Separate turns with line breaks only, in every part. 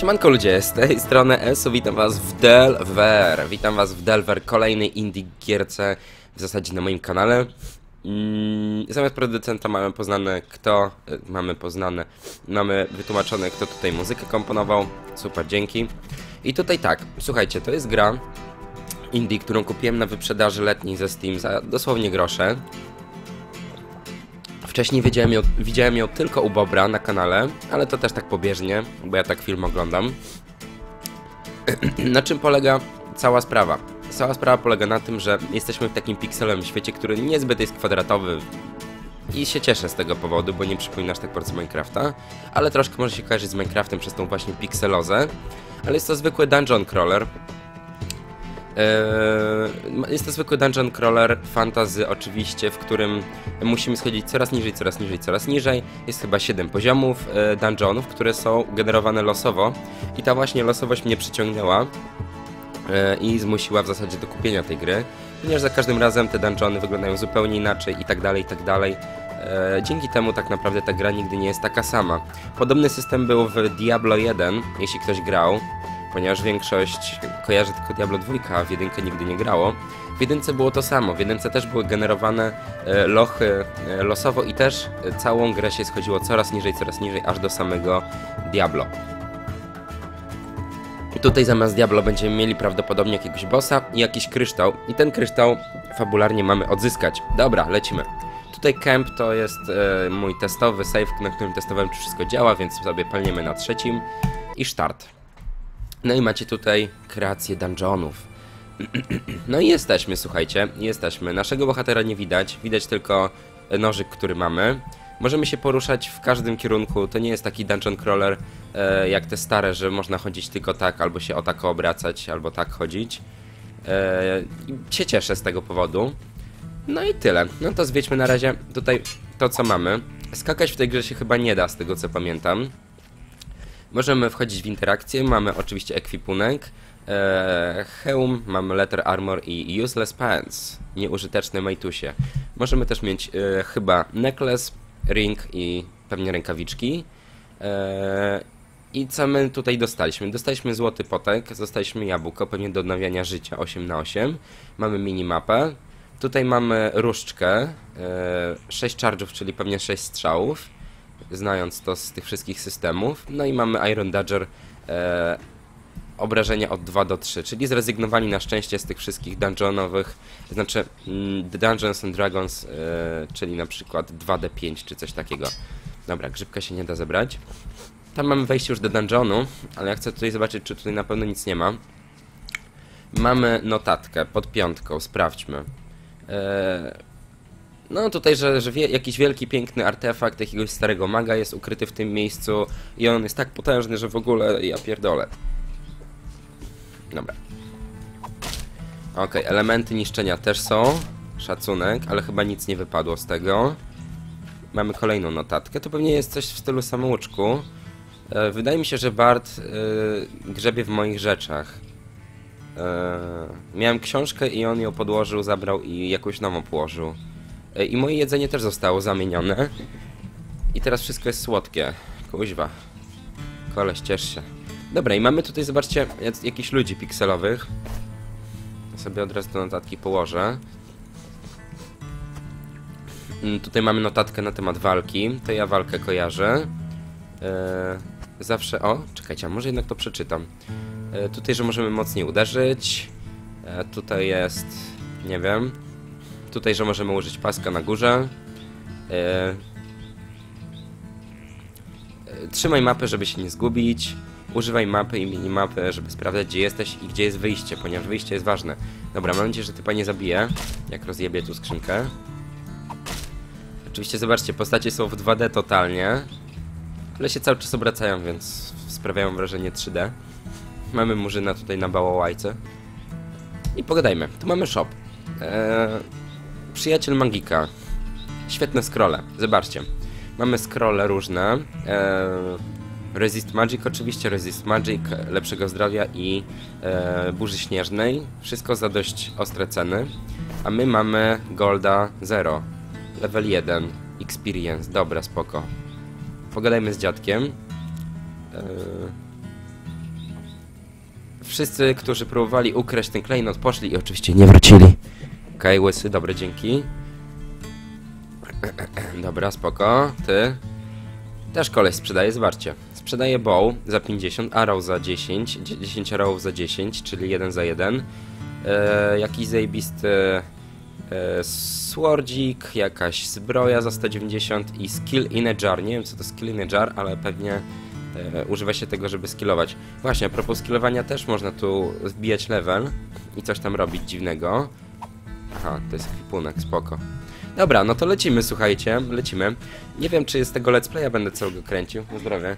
Siemanko ludzie, z tej strony ESO, witam was w Delver. Witam was w Delver, kolejnej indie gierce w zasadzie na moim kanale. Mm, zamiast producenta mamy poznane kto, y, mamy poznane, mamy wytłumaczone kto tutaj muzykę komponował. Super, dzięki. I tutaj tak, słuchajcie, to jest gra indie, którą kupiłem na wyprzedaży letniej ze Steam za dosłownie grosze. Wcześniej widziałem ją, widziałem ją tylko u Bobra na kanale, ale to też tak pobieżnie, bo ja tak film oglądam. na czym polega cała sprawa? Cała sprawa polega na tym, że jesteśmy w takim pikselowym świecie, który niezbyt jest kwadratowy i się cieszę z tego powodu, bo nie przypominasz tak bardzo Minecrafta, ale troszkę może się kojarzyć z Minecraftem przez tą właśnie pikselozę, ale jest to zwykły dungeon crawler, Jest to zwykły dungeon crawler fantasy oczywiście, w którym musimy schodzić coraz niżej, coraz niżej, coraz niżej. Jest chyba 7 poziomów e, dungeonów, które są generowane losowo i ta właśnie losowość mnie przyciągnęła e, i zmusiła w zasadzie do kupienia tej gry, ponieważ za każdym razem te dungeony wyglądają zupełnie inaczej i tak dalej, i tak dalej. E, Dzięki temu tak naprawdę ta gra nigdy nie jest taka sama. Podobny system był w Diablo 1, jeśli ktoś grał ponieważ większość kojarzy tylko Diablo 2, a w jedynkę nigdy nie grało. W jedynce było to samo, w jedynce też były generowane e, lochy e, losowo i też całą grę się schodziło coraz niżej, coraz niżej, aż do samego Diablo. Tutaj zamiast Diablo będziemy mieli prawdopodobnie jakiegoś bossa i jakiś kryształ. I ten kryształ fabularnie mamy odzyskać. Dobra, lecimy. Tutaj camp to jest e, mój testowy save, na którym testowałem czy wszystko działa, więc sobie palniemy na trzecim i start. No i macie tutaj kreację dungeonów. No i jesteśmy, słuchajcie, jesteśmy. Naszego bohatera nie widać, widać tylko nożyk, który mamy. Możemy się poruszać w każdym kierunku, to nie jest taki dungeon crawler e, jak te stare, że można chodzić tylko tak, albo się o tak obracać, albo tak chodzić. E, się cieszę z tego powodu. No i tyle. No to zwiedźmy na razie tutaj to, co mamy. Skakać w tej grze się chyba nie da, z tego co pamiętam. Możemy wchodzić w interakcję, mamy oczywiście ekwipunek, e, hełm, mamy letter armor i useless pants, nieużyteczne majtusie. Możemy też mieć e, chyba necklace, ring i pewnie rękawiczki. E, I co my tutaj dostaliśmy? Dostaliśmy złoty potek, dostaliśmy jabłko, pewnie do odnawiania życia 8 na 8 Mamy minimapę. Tutaj mamy różdżkę, e, 6 charge'ów, czyli pewnie 6 strzałów znając to z tych wszystkich systemów. No i mamy Iron Dodger e, obrażenia od 2 do 3, czyli zrezygnowali na szczęście z tych wszystkich dungeonowych, znaczy mm, Dungeons and Dragons, e, czyli na przykład 2D5 czy coś takiego. Dobra, grzybka się nie da zebrać. Tam mamy wejście już do dungeonu, ale ja chcę tutaj zobaczyć, czy tutaj na pewno nic nie ma. Mamy notatkę pod piątką, sprawdźmy. Eee, no tutaj, że, że wie, jakiś wielki, piękny artefakt jakiegoś starego maga jest ukryty w tym miejscu i on jest tak potężny, że w ogóle ja pierdolę. Dobra. Ok, elementy niszczenia też są. Szacunek, ale chyba nic nie wypadło z tego. Mamy kolejną notatkę. To pewnie jest coś w stylu samouczku. E, wydaje mi się, że Bart e, grzebie w moich rzeczach. E, miałem książkę i on ją podłożył, zabrał i jakąś nową położył. E, I moje jedzenie też zostało zamienione. I teraz wszystko jest słodkie. Kuźwa. Koleś, ciesz się. Dobra, i mamy tutaj, zobaczcie, jakichś ludzi pikselowych. Sobie od razu te notatki położę. Mm, Tutaj mamy notatkę na temat walki. To ja walkę kojarzę. E, zawsze... O, czekajcie, a może jednak to przeczytam. E, tutaj, że możemy mocniej uderzyć. Tutaj jest... Nie wiem. Tutaj, że możemy użyć paska na górze. E, e, Trzymaj mapę, żeby się nie zgubić. Używaj mapy i minimapy, żeby sprawdzać, gdzie jesteś i gdzie jest wyjście, ponieważ wyjście jest ważne. Dobra, mam nadzieję, że typa nie zabije, jak rozjebie tu skrzynkę. Oczywiście, zobaczcie, postacie są w 2D totalnie, ale się cały czas obracają, więc sprawiają wrażenie 3D. Mamy murzyna tutaj na bałałajce. I pogadajmy. Tu mamy shop. Eee, przyjaciel magika. Świetne scrolle. Zobaczcie. Mamy scrolle różne. Eee, resist Magic oczywiście, Resist Magic, lepszego zdrowia i e, burzy śnieżnej. Wszystko za dość ostre ceny. A my mamy Golda 0. Level 1. Experience. Dobra, spoko. Pogadajmy z dziadkiem. Eee, Wszyscy, którzy próbowali ukraść ten klejnot, poszli i oczywiście nie wrócili. Okej, łysy, dobre, dzięki. Dobra, spoko. Ty. Też koleś sprzedaje, zobaczcie. Sprzedaje bow za 50, arrow za 10, dzie- 10 arrowów za 10, czyli 1 za 1. E, jakiś zajebisty e, swordzik, jakaś zbroja za 190 i skill in a jar. Nie wiem co to skill in a jar, ale pewnie e, używa się tego, żeby skillować. Właśnie, a propos skillowania też można tu wbijać level i coś tam robić dziwnego. Aha, to jest ekwipunek, spoko. Dobra, no to lecimy, słuchajcie, lecimy. Nie wiem, czy z tego let's playa będę całego kręcił. Na zdrowie.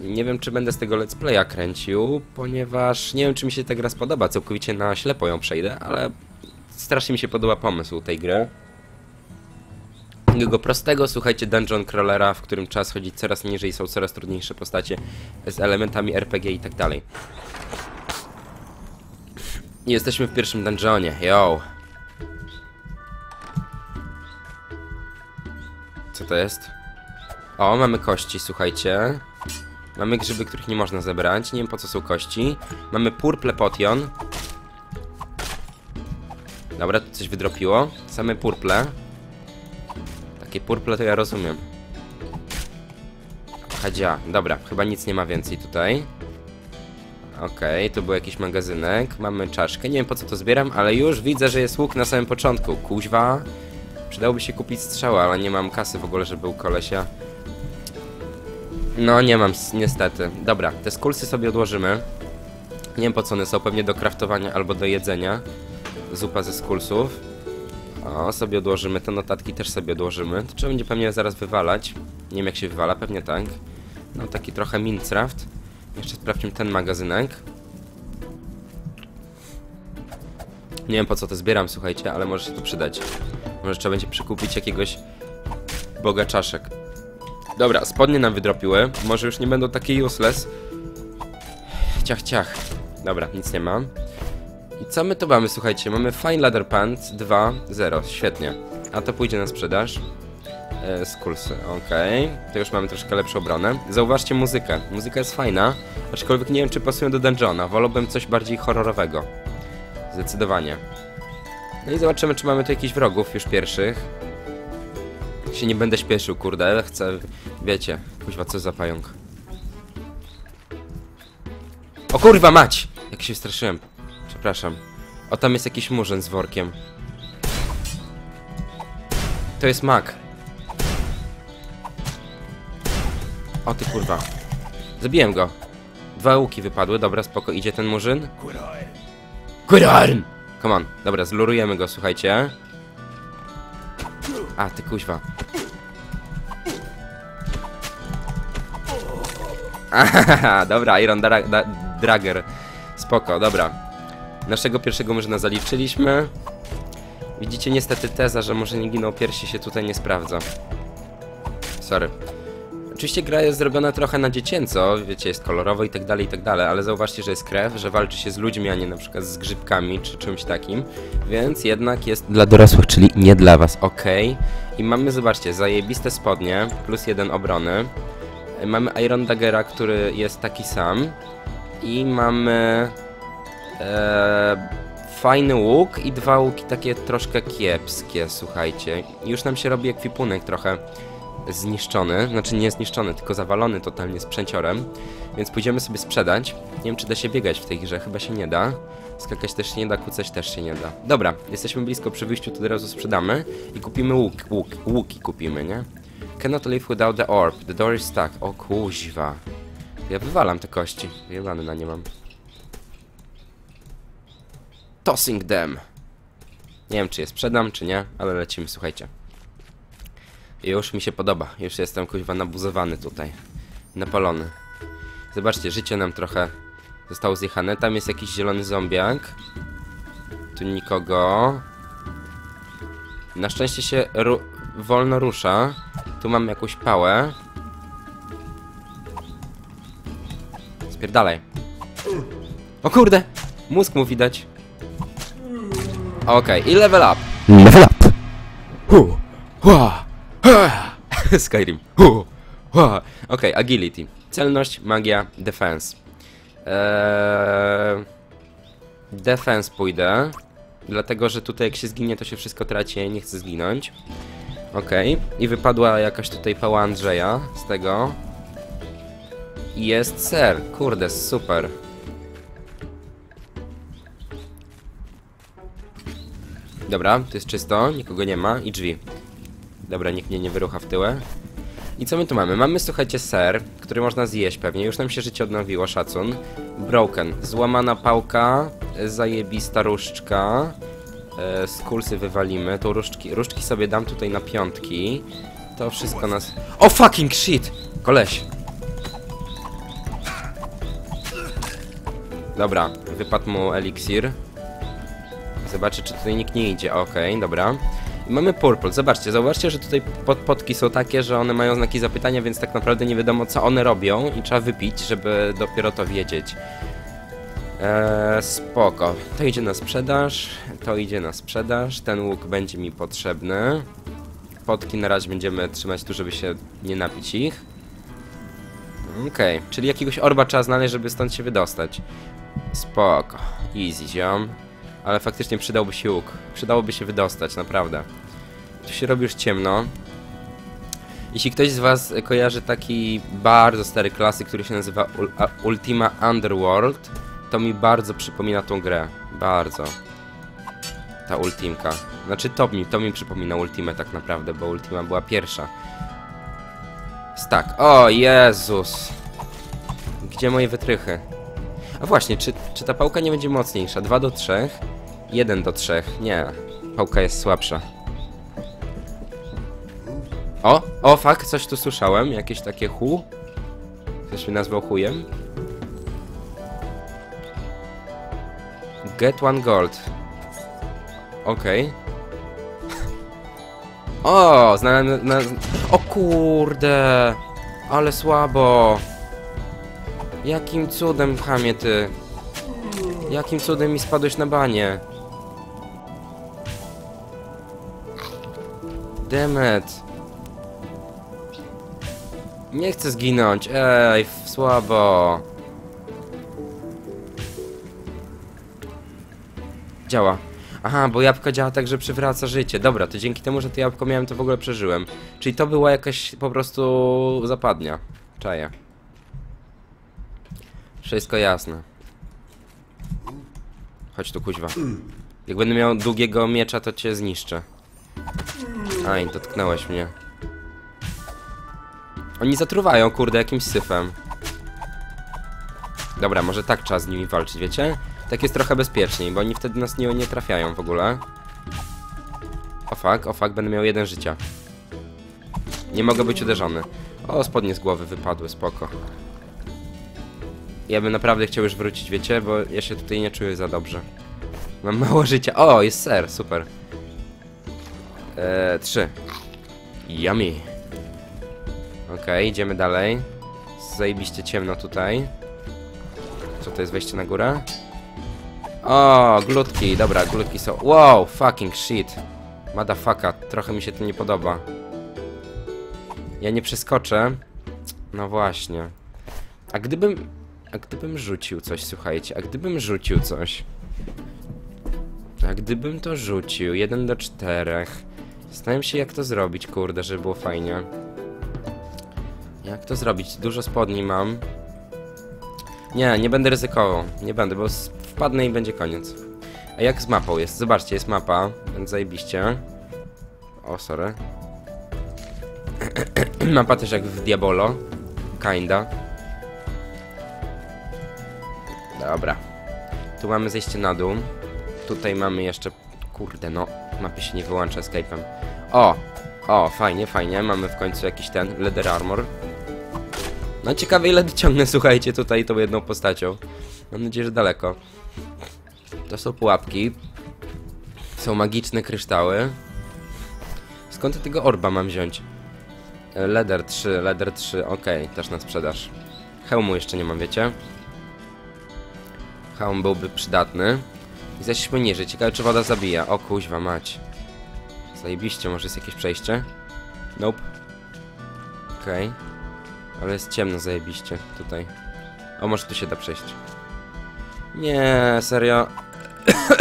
Nie wiem, czy będę z tego let's playa kręcił, ponieważ nie wiem, czy mi się ta gra spodoba. Całkowicie na ślepo ją przejdę, ale strasznie mi się podoba pomysł tej gry. Takiego prostego, słuchajcie, dungeon crawlera, w którym czas chodzić coraz niżej, są coraz trudniejsze postacie z elementami RPG i tak dalej. Jesteśmy w pierwszym dungeonie, yo! Co to jest? O, mamy kości, słuchajcie. Mamy grzyby, których nie można zebrać. Nie wiem po co są kości. Mamy purple potion. Dobra, tu coś wydropiło. Same purple. Takie purple to ja rozumiem. Hadzia, dobra, chyba nic nie ma więcej tutaj. Okej, tu był jakiś magazynek. Mamy czaszkę. Nie wiem po co to zbieram, ale już widzę, że jest łuk na samym początku. Kuźwa. Przydałoby się kupić strzała, ale nie mam kasy w ogóle, żeby u kolesia. No, nie mam, niestety. Dobra, te skulsy sobie odłożymy. Nie wiem po co one są, pewnie do kraftowania albo do jedzenia. Zupa ze skulsów. O, sobie odłożymy, te notatki też sobie odłożymy. To trzeba będzie pewnie zaraz wywalać. Nie wiem jak się wywala, pewnie tak. No, taki trochę Minecraft. Jeszcze sprawdźmy ten magazynek. Nie wiem po co to zbieram, słuchajcie, ale może się to przydać. Może trzeba będzie przykupić jakiegoś boga czaszek. Dobra, spodnie nam wydropiły. Może już nie będą takie useless. Ciach, ciach. Dobra, nic nie ma. I co my tu mamy, słuchajcie? Mamy Fine Leather Pants 2.0, świetnie. A to pójdzie na sprzedaż. E, skulsy, okej. To już mamy troszkę lepszą obronę. Zauważcie muzykę. Muzyka jest fajna, aczkolwiek nie wiem, czy pasują do dungeona. Wolałbym coś bardziej horrorowego. Zdecydowanie. No i zobaczymy, czy mamy tu jakichś wrogów już pierwszych. Się nie będę śpieszył, kurde, chcę... Wiecie, kuźwa, co za pająk. O kurwa mać! Jak się straszyłem. Przepraszam. O, tam jest jakiś murzyn z workiem. To jest mak. O ty kurwa. Zabiłem go. Dwa łuki wypadły, dobra, spoko, idzie ten murzyn. Kurarn! Come on, dobra, zlurujemy go, słuchajcie. A, ty kuźwa. Ahaha, dobra, Iron Dra Dragger. Spoko, dobra. Naszego pierwszego murzyna zaliczyliśmy. Widzicie, niestety teza, że może nie giną piersi się tutaj nie sprawdza. Sorry. Oczywiście gra jest zrobiona trochę na dziecięco, wiecie, jest kolorowo i tak dalej, i tak dalej, ale zauważcie, że jest krew, że walczy się z ludźmi, a nie na przykład z grzybkami czy czymś takim, więc jednak jest dla dorosłych, czyli nie dla was, ok. I mamy, zobaczcie, zajebiste spodnie, plus jeden obrony. Mamy Iron Daggera, który jest taki sam. I mamy e, fajny łuk i dwa łuki takie troszkę kiepskie, słuchajcie. Już nam się robi ekwipunek trochę zniszczony, znaczy nie zniszczony, tylko zawalony totalnie sprzęciorem, więc pójdziemy sobie sprzedać. Nie wiem, czy da się biegać w tej grze, chyba się nie da. Skakać też się nie da, kucać też się nie da. Dobra, jesteśmy blisko przy wyjściu, to od razu sprzedamy i kupimy łuk, łuk, łuki kupimy, nie? Cannot live without the orb, the door is stuck. O kuźwa. Ja wywalam te kości, wyjebany na nie mam. Tossing them. Nie wiem, czy je sprzedam, czy nie, ale lecimy, słuchajcie. Już mi się podoba. Już jestem kuźwa nabuzowany tutaj. Napalony. Zobaczcie, życie nam trochę zostało zjechane. Tam jest jakiś zielony zombiak. Tu nikogo. Na szczęście się ru wolno rusza. Tu mam jakąś pałę. Spierdalaj. O kurde! Mózg mu widać. Okej, i level up. Level up. Hu, hua, ha. Skyrim. Okej, agility. Celność, magia, defense. Eee, defense pójdę. Dlatego, że tutaj jak się zginie, to się wszystko traci, nie chcę zginąć. Okej. I wypadła jakaś tutaj pała Andrzeja z tego. I jest ser. Kurde, super. Dobra, to jest czysto, nikogo nie ma i drzwi. Dobra, nikt mnie nie wyrucha w tyłę. I co my tu mamy? Mamy, słuchajcie, ser, który można zjeść pewnie. Już nam się życie odnowiło, szacun. Broken. Złamana pałka, zajebista różdżka. E, skulsy wywalimy. Tu różdżki, różdżki sobie dam tutaj na piątki. To wszystko nas... O fucking shit! Koleś. Dobra, wypadł mu eliksir. Zobaczę, czy tutaj nikt nie idzie. Okej, dobra. Mamy purple. Zobaczcie, zauważcie, że tutaj podpotki są takie, że one mają znaki zapytania, więc tak naprawdę nie wiadomo, co one robią i trzeba wypić, żeby dopiero to wiedzieć. Eee, spoko. To idzie na sprzedaż, to idzie na sprzedaż, ten łuk będzie mi potrzebny. Potki na razie będziemy trzymać tu, żeby się nie napić ich. Okej, czyli jakiegoś orba trzeba znaleźć, żeby stąd się wydostać. Spoko. Easy, ziom. Ale faktycznie przydałby się łuk. Przydałoby się wydostać, naprawdę. Tu się robi już ciemno. Jeśli ktoś z was kojarzy taki bardzo stary klasyk, który się nazywa Ultima Underworld, to mi bardzo przypomina tą grę. Bardzo. Ta Ultimka. Znaczy to mi, to mi przypomina Ultimę tak naprawdę, bo Ultima była pierwsza. Tak. O Jezus. Gdzie moje wytrychy? A właśnie, czy, czy ta pałka nie będzie mocniejsza? 2 do 3? 1 do 3. Nie. Pałka jest słabsza. O, o, fuck, coś tu słyszałem. Jakieś takie hu. Ktoś mnie nazwał chujem. Get one gold. Okej. O, znalazłem... Na, o kurde! Ale słabo! Jakim cudem, chamie ty? Jakim cudem mi spadłeś na banie? Demet. Nie chcę zginąć. Ej, słabo. Działa. Aha, bo jabłko działa tak, że przywraca życie. Dobra, to dzięki temu, że to jabłko miałem, to w ogóle przeżyłem. Czyli to była jakaś po prostu zapadnia. Czaję. Wszystko jasne. Chodź tu, kuźwa. Jak będę miał długiego miecza, to cię zniszczę. Aj, dotknąłeś mnie. Oni zatruwają, kurde, jakimś syfem. Dobra, może tak trzeba z nimi walczyć, wiecie? Tak jest trochę bezpieczniej, bo oni wtedy nas nie, nie trafiają w ogóle. O fuck, o fuck, będę miał jeden życia. Nie mogę być uderzony. O, spodnie z głowy wypadły, spoko. Ja bym naprawdę chciał już wrócić, wiecie, bo ja się tutaj nie czuję za dobrze. Mam mało życia. O, jest ser, super. Eee, trzy. Yummy. Okej, idziemy dalej. Zajebiście ciemno tutaj. Co to jest wejście na górę? O, glutki, dobra, glutki są. Wow, fucking shit. Motherfucker, trochę mi się to nie podoba. Ja nie przeskoczę. No właśnie. A gdybym... A gdybym rzucił coś, słuchajcie, a gdybym rzucił coś... A gdybym to rzucił, 1 do 4. Zastanawiam się jak to zrobić, kurde, żeby było fajnie. Jak to zrobić? Dużo spodni mam. Nie, nie będę ryzykował. Nie będę, bo wpadnę i będzie koniec. A jak z mapą jest? Zobaczcie, jest mapa, więc zajebiście. O, sorry. Mapa też jak w Diabolo. Kinda. Dobra. Tu mamy zejście na dół. Tutaj mamy jeszcze... Kurde, no. Mapy się nie wyłącza Escape'em. O! O, fajnie, fajnie. Mamy w końcu jakiś ten Leather Armor. No ciekawe ile dociągnę, słuchajcie, tutaj tą jedną postacią. Mam nadzieję, że daleko. To są pułapki. Są magiczne kryształy. Skąd tego orba mam wziąć? Leder 3, leder 3, okej, też na sprzedaż. Hełmu jeszcze nie mam, wiecie? Hełm byłby przydatny. I zeszliśmy niżej, ciekawe czy woda zabija. O kuźwa mać. Zajebiście, może jest jakieś przejście? Nope. Okej. Ale jest ciemno zajebiście tutaj. O, może tu się da przejść. Nie, serio.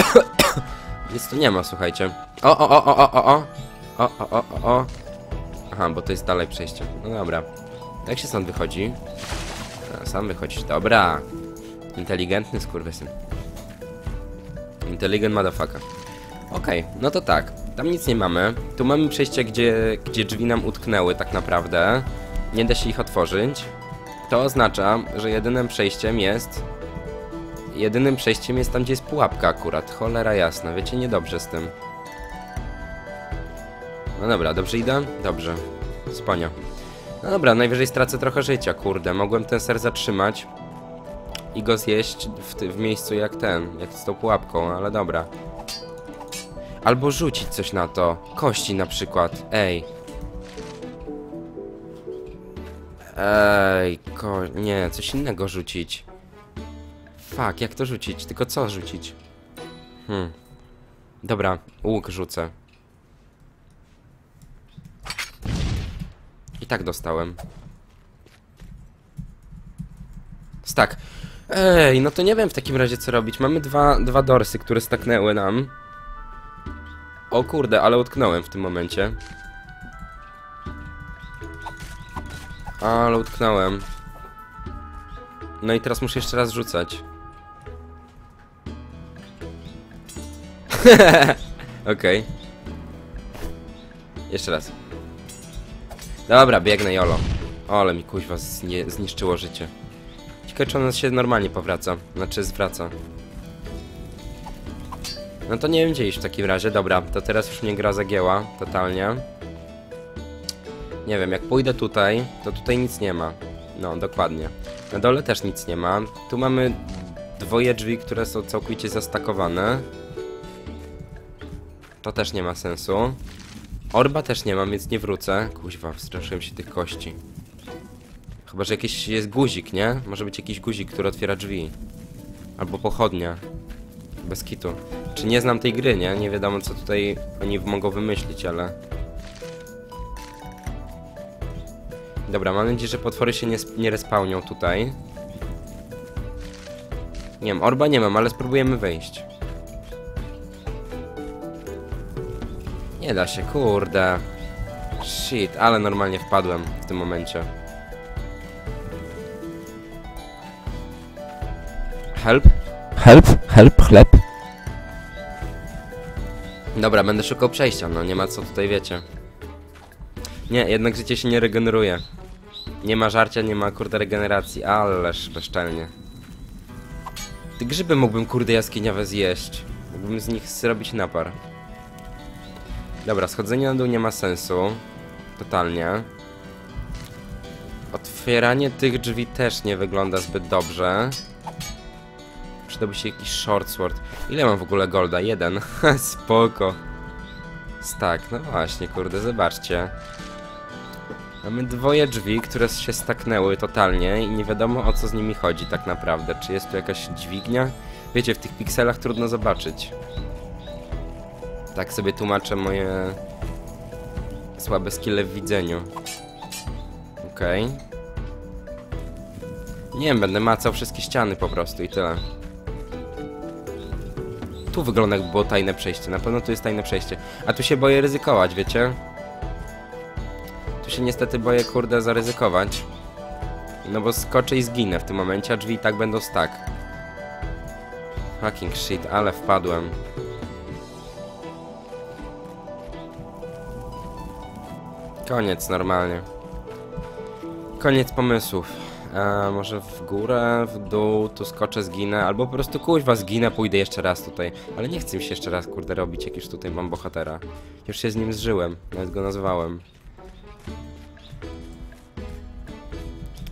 Nic tu nie ma, słuchajcie. O, o, o, o, o, o, o. O, o, o, o, o. Aha, bo to jest dalej przejście. No dobra. Jak się stąd wychodzi? Sam wychodzisz. Dobra. Inteligentny skurwysyn. Intelligent motherfucker. Okej, no to tak. Tam nic nie mamy. Tu mamy przejście, gdzie, gdzie drzwi nam utknęły tak naprawdę. Nie da się ich otworzyć. To oznacza, że jedynym przejściem jest... Jedynym przejściem jest tam, gdzie jest pułapka akurat. Cholera jasna, wiecie, niedobrze z tym. No dobra, dobrze idę? Dobrze. Spanio. No dobra, najwyżej stracę trochę życia, kurde. Mogłem ten ser zatrzymać i go zjeść w, w miejscu jak ten, jak z tą pułapką, ale dobra. Albo rzucić coś na to. Kości na przykład. Ej. Ej, ko... Nie, coś innego rzucić. Fuck, jak to rzucić? Tylko co rzucić? Hmm. Dobra, łuk rzucę. I tak dostałem. Tak. Ej, no to nie wiem w takim razie co robić. Mamy dwa, dwa dorsy, które staknęły nam. O kurde, ale utknąłem w tym momencie. Ale utknąłem. No i teraz muszę jeszcze raz rzucać. Okej. Jeszcze raz. Dobra, biegnę jolo. O, ale mi kuźwa zniszczyło życie. Czy ona się normalnie powraca. Znaczy zwraca. No to nie wiem gdzie iść w takim razie. Dobra, to teraz już mnie gra zagięła. Totalnie. Nie wiem, jak pójdę tutaj, to tutaj nic nie ma. No, dokładnie. Na dole też nic nie ma. Tu mamy dwoje drzwi, które są całkowicie zastakowane. To też nie ma sensu. Orba też nie mam, więc nie wrócę. Kuźwa, wstraszyłem się tych kości. Chyba, że jakiś jest guzik, nie? Może być jakiś guzik, który otwiera drzwi. Albo pochodnia. Bez kitu. Czy nie znam tej gry, nie? Nie wiadomo, co tutaj oni mogą wymyślić, ale... Dobra, mam nadzieję, że potwory się nie, nie respawnią tutaj. Nie wiem, orba nie mam, ale spróbujemy wejść. Nie da się, kurde. Shit, ale normalnie wpadłem w tym momencie. Help? Help? Help? Chleb? Dobra, będę szukał przejścia, no nie ma co tutaj, wiecie. Nie, jednak życie się nie regeneruje. Nie ma żarcia, nie ma kurde regeneracji, ależ bezczelnie. Te grzyby mógłbym kurde jaskiniowe zjeść. Mógłbym z nich zrobić napar. Dobra, schodzenie na dół nie ma sensu. Totalnie. Otwieranie tych drzwi też nie wygląda zbyt dobrze. Przydałby się jakiś short sword. Ile mam w ogóle golda? Jeden. Spoko. Stak, no właśnie, kurde, zobaczcie. Mamy dwoje drzwi, które się staknęły totalnie i nie wiadomo o co z nimi chodzi tak naprawdę. Czy jest tu jakaś dźwignia? Wiecie, w tych pikselach trudno zobaczyć. Tak sobie tłumaczę moje słabe skille w widzeniu. Okej. Nie wiem, będę macał wszystkie ściany po prostu i tyle. Tu wygląda jakby było tajne przejście. Na pewno tu jest tajne przejście. A tu się boję ryzykować, wiecie? Tu się niestety boję, kurde, zaryzykować. No bo skoczę i zginę w tym momencie, a drzwi i tak będą stack. Fucking shit, ale wpadłem. Koniec normalnie. Koniec pomysłów. A może w górę, w dół, tu skoczę, zginę, albo po prostu kuźwa zginę, pójdę jeszcze raz tutaj. Ale nie chcę mi się jeszcze raz, kurde, robić, jak już tutaj mam bohatera. Już się z nim zżyłem, nawet go nazwałem.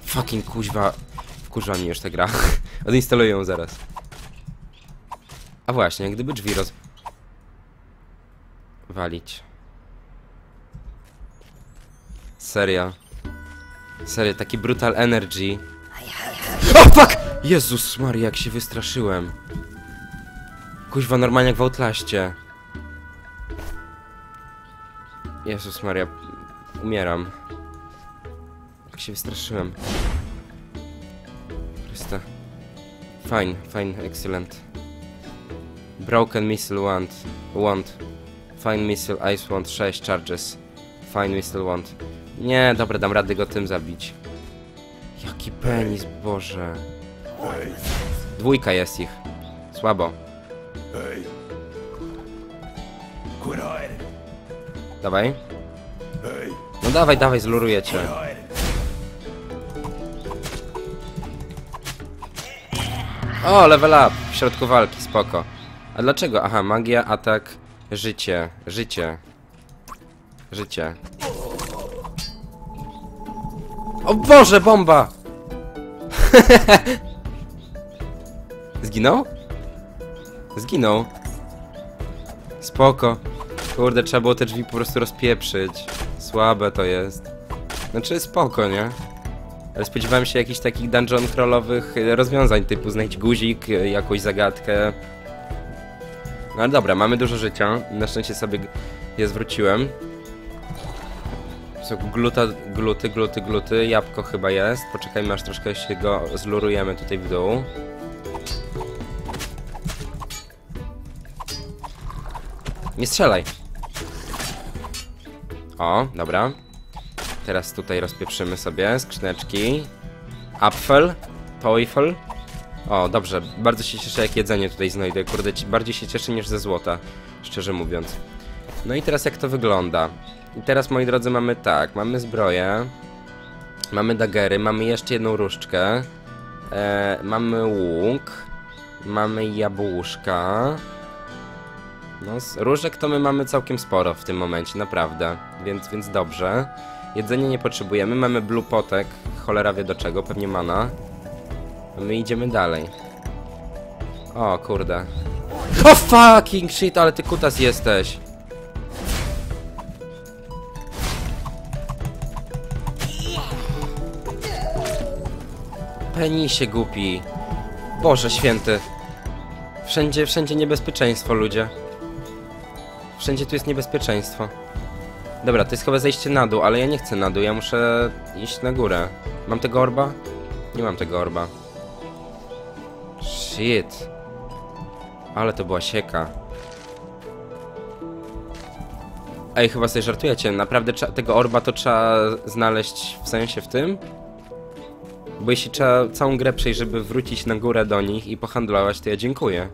Fucking kuźwa. Wkurza mnie już ta gra. Odinstaluję ją zaraz. A właśnie, gdyby drzwi roz... Walić. Serio. Serio, taki brutal energy. O fuck! Jezus Maria, jak się wystraszyłem. Kuźwa, normalnie jak w Outlaście. Jezus Maria, umieram. Jak się wystraszyłem. Chryste. Fine, fine, excellent. Broken missile wand. Wand. Fine missile, ice wand, 6 charges. Fine missile wand. Nie, dobra, dam radę go tym zabić. Jaki penis, boże. Dwójka jest ich. Słabo. Dawaj. No dawaj, dawaj, zluruję cię. O, level up! W środku walki, spoko. A dlaczego? Aha, magia, atak, życie, życie. Życie. O Boże, bomba! Zginął? Zginął. Spoko. Kurde, trzeba było te drzwi po prostu rozpieprzyć. Słabe to jest. Znaczy spoko, nie? Ale spodziewałem się jakichś takich dungeon crawlowych e, rozwiązań typu znajdź guzik, e, jakąś zagadkę. No ale dobra, mamy dużo życia. Na szczęście sobie je zwróciłem. Są gluta, gluty, gluty, gluty. Jabłko chyba jest. Poczekajmy aż troszkę się go zlurujemy tutaj w dół. Nie strzelaj. O, dobra. Teraz tutaj rozpieprzymy sobie skrzyneczki. Apfel, Teufel. O, dobrze, bardzo się cieszę jak jedzenie tutaj znajdę. Kurde, bardziej się cieszę niż ze złota, szczerze mówiąc. No i teraz jak to wygląda? I teraz, moi drodzy, mamy tak, mamy zbroję, mamy dagery, mamy jeszcze jedną różdżkę, e, mamy łuk, mamy jabłuszka. No, różek to my mamy całkiem sporo w tym momencie, naprawdę, więc, więc dobrze. Jedzenie nie potrzebujemy, mamy blue potek, cholera wie do czego, pewnie mana. My idziemy dalej. O kurde. O fucking shit, ale ty kutas jesteś. Penisie głupi. Boże święty. Wszędzie, wszędzie niebezpieczeństwo, ludzie. Wszędzie tu jest niebezpieczeństwo. Dobra, to jest chyba zejście na dół, ale ja nie chcę na dół, ja muszę iść na górę. Mam tego orba? Nie mam tego orba. Shit. Ale to była sieka. Ej, chyba sobie żartujecie. Naprawdę tego orba to trzeba znaleźć w sensie w tym? Bo jeśli trzeba całą grę przejść, żeby wrócić na górę do nich i pohandlować, to ja dziękuję.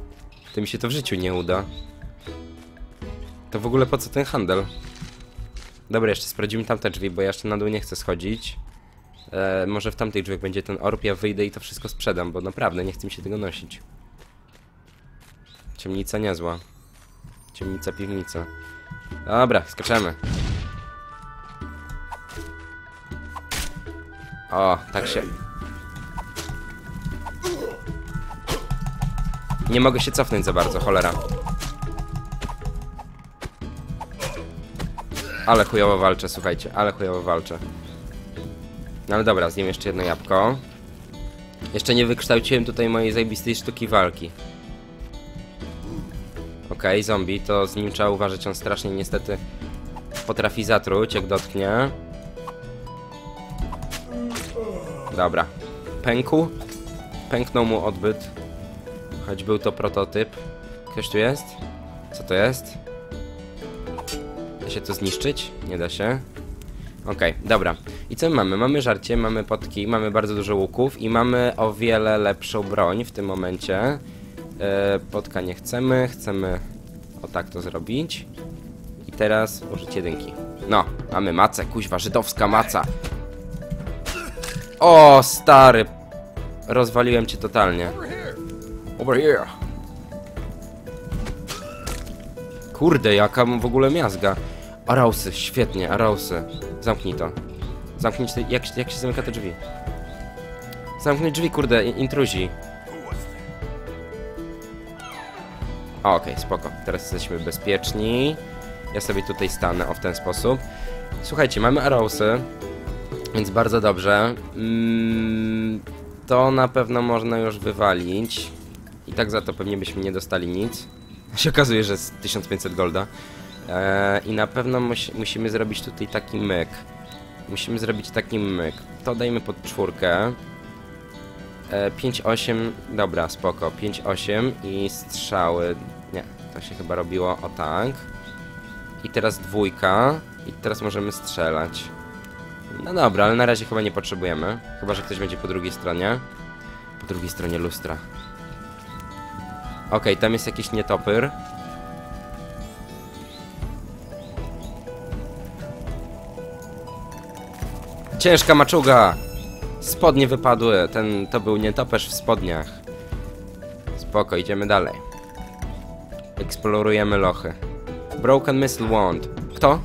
To mi się to w życiu nie uda. To w ogóle po co ten handel? Dobra, jeszcze sprawdzimy tamte drzwi, bo ja jeszcze na dół nie chcę schodzić. E, może w tamtych drzwiach będzie ten orb, ja wyjdę i to wszystko sprzedam, bo naprawdę nie chcę mi się tego nosić. Ciemnica niezła. Ciemnica, piwnica. Dobra, skaczemy. O, tak się... Nie mogę się cofnąć za bardzo, cholera. Ale chujowo walczę, słuchajcie, ale chujowo walczę. No ale dobra, zjem jeszcze jedno jabłko. Jeszcze nie wykształciłem tutaj mojej zajebistej sztuki walki. Okej, zombie, to z nim trzeba uważać, on strasznie niestety potrafi zatruć, jak dotknie. Dobra. Pękł. Pęknął mu odbyt. Choć był to prototyp. Ktoś tu jest? Co to jest? Da się to zniszczyć? Nie da się. Okej, dobra. I co my mamy? Mamy żarcie, mamy potki, mamy bardzo dużo łuków i mamy o wiele lepszą broń w tym momencie. E, potka nie chcemy, chcemy o tak to zrobić. I teraz użyć jedynki. No, mamy macę, kuźwa, żydowska maca. O, stary. Rozwaliłem cię totalnie. Over here. Kurde, jaka w ogóle miazga. Arausy, świetnie, arausy. Zamknij to. Zamknij jak, jak się zamyka te drzwi? Zamknij drzwi, kurde, intruzi. Okej, spoko. Teraz jesteśmy bezpieczni. Ja sobie tutaj stanę, o w ten sposób. Słuchajcie, mamy arausy, więc bardzo dobrze. Mm, to na pewno można już wywalić. I tak za to pewnie byśmy nie dostali nic. się okazuje, że jest 1500 golda. Eee, I na pewno musi, musimy zrobić tutaj taki myk. Musimy zrobić taki myk. To dajmy pod czwórkę. E, 5-8, dobra, spoko. 5-8 i strzały. Nie, to się chyba robiło o tak. I teraz dwójka. I teraz możemy strzelać. No dobra, ale na razie chyba nie potrzebujemy. Chyba, że ktoś będzie po drugiej stronie. Po drugiej stronie lustra. Okej, tam jest jakiś nietopyr. Ciężka maczuga! Spodnie wypadły. Ten to był nietoperz w spodniach. Spoko, idziemy dalej. Eksplorujemy lochy. Broken Missile Wand. Kto?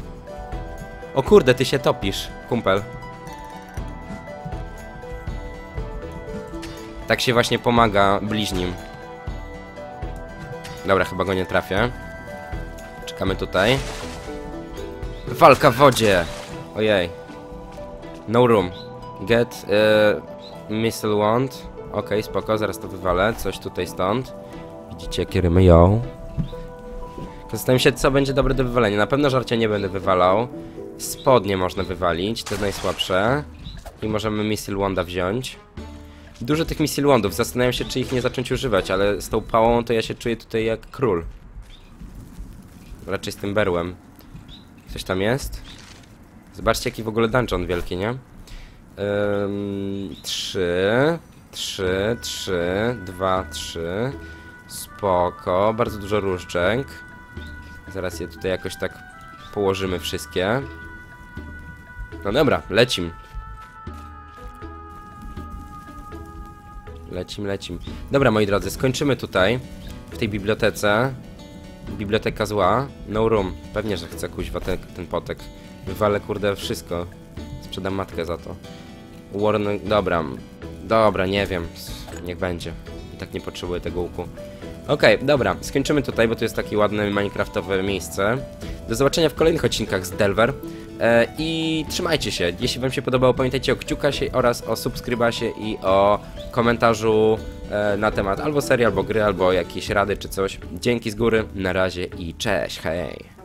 O kurde, ty się topisz, kumpel. Tak się właśnie pomaga bliźnim. Dobra, chyba go nie trafię. Czekamy tutaj. Walka w wodzie! Ojej. No room. Get y, missile wand. Okej, spoko, zaraz to wywalę. Coś tutaj stąd. Widzicie, jakie rymy ją. Zastanawiam się, co będzie dobre do wywalenia. Na pewno żarcia nie będę wywalał. Spodnie można wywalić, to jest najsłabsze. I możemy missile wanda wziąć. Dużo tych missile wandów. Zastanawiam się, czy ich nie zacząć używać, ale z tą pałą to ja się czuję tutaj jak król. Raczej z tym berłem. Coś tam jest? Zobaczcie, jaki w ogóle dungeon wielki, nie? Ym, trzy, trzy, trzy, dwa, trzy. Spoko, bardzo dużo różdżek. Zaraz je tutaj jakoś tak położymy wszystkie. No dobra, lecim. Lecim, lecim. Dobra, moi drodzy, skończymy tutaj, w tej bibliotece. Biblioteka zła. No room. Pewnie, że chcę kuźwa ten, ten potek. Wywalę, kurde, wszystko. Sprzedam matkę za to. Warren... Dobra. Dobra, nie wiem. Niech będzie. I tak nie potrzebuję tego łuku. Okej, dobra. Skończymy tutaj, bo to jest takie ładne minecraftowe miejsce. Do zobaczenia w kolejnych odcinkach z Delver. E, I trzymajcie się. Jeśli wam się podobało, pamiętajcie o kciukasie oraz o subskrybasie i o komentarzu e, na temat albo serii, albo gry, albo jakieś rady czy coś. Dzięki z góry, na razie i cześć, hej!